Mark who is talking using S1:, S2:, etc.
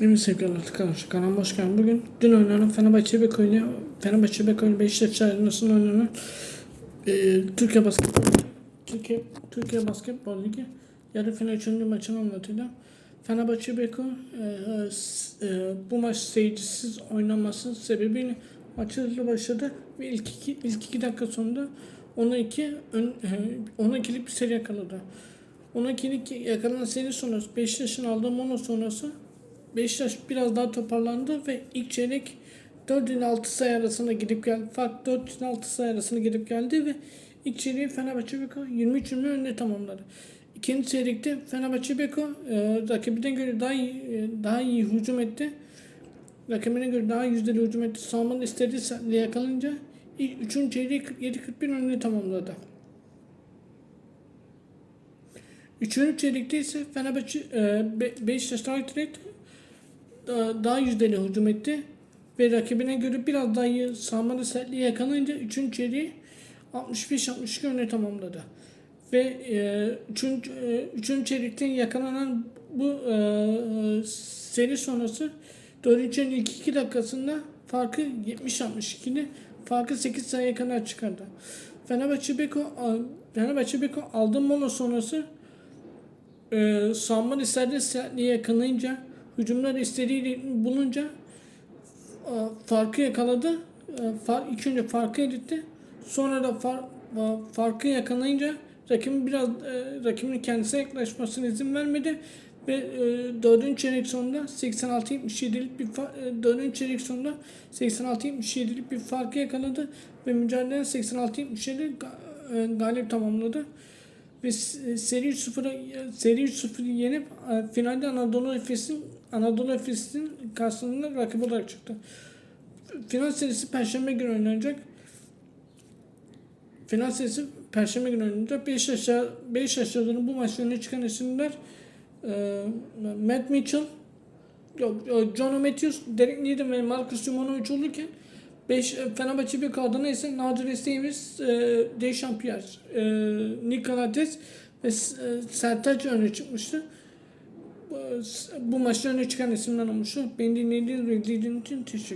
S1: Evet sevgili arkadaşlar kanalıma hoş geldin. Bugün dün oynanan Fenerbahçe Beko ile Fenerbahçe Beko ile Beşiktaş arasında oynanan e, Türkiye Basketbol Türkiye, Türkiye Basketbol Ligi yarı final 3. maçını anlatacağım. Fenerbahçe Beko e, s- e, bu maç seyircisiz oynaması sebebiyle maçı hızlı başladı ve ilk iki, ilk iki dakika sonunda 12 ön, e, 12'lik bir seri yakaladı. 12'lik yakalanan seri sonrası Beşiktaş'ın aldığı mono sonrası Beşiktaş biraz daha toparlandı ve ilk çeyrek 4 ile 6 sayı arasında gidip geldi. Fark 4 ile 6 sayı arasında gidip geldi ve ilk çeyreği Fenerbahçe Beko 23-20 önde tamamladı. İkinci çeyrekte Fenerbahçe Beko e, rakibine göre daha iyi, e, daha iyi hücum etti. Rakibine göre daha yüzdeli hücum etti. Savunmanın istediği yakalayınca ilk üçüncü çeyreği 47-41 önde tamamladı. Üçüncü çeyrekte ise Fenerbahçe e, Be- Beşiktaş direkt daha, daha yüzdeli hücum etti. Ve rakibine göre biraz daha iyi savunmada sertliği yakalayınca 3. çeyreği 65-62 öne tamamladı. Ve 3. E, üçüncü çeyrekten yakalanan bu e, seri sonrası 4. çeyreğin ilk 2 dakikasında farkı 70-62'ni farkı 8 sayıya kadar çıkardı. Fenerbahçe Beko Fenerbahçe Beko aldığı mola sonrası e, savunma istediği sertliği yakalayınca hücumlar istediği bulunca e, farkı yakaladı. E, ilk önce farkı editti. Sonra da far, e, farkı yakalayınca rakibin biraz rakibin kendisine yaklaşmasına izin vermedi ve e, dördüncü çeyrek sonunda 86-77'lik bir e, dördüncü çeyrek sonunda 86-77'lik bir farkı yakaladı ve mücadele 86-77 ga- e, galip tamamladı ve seri 3-0'a seri 3-0'ı yenip e, finalde Anadolu Efes'in Anadolu Efes'in karşısında rakip olarak çıktı. Final serisi Perşembe günü oynanacak. Final serisi Perşembe günü oynanacak. 5 aşağı 5 aşağıdan bu öne çıkan isimler e, Matt Mitchell, yok, John Matthews, Derek Needham ve Marcus Simonovic olurken 5 Fenerbahçe bir kadına ise Nadir Esteğimiz, e, Dechampierre, e, Nikolates ve e, Sertaç öne çıkmıştı. Bu, bu maçta öne çıkan isimler olmuştu. Beni dinlediğiniz ve izlediğiniz için teşekkür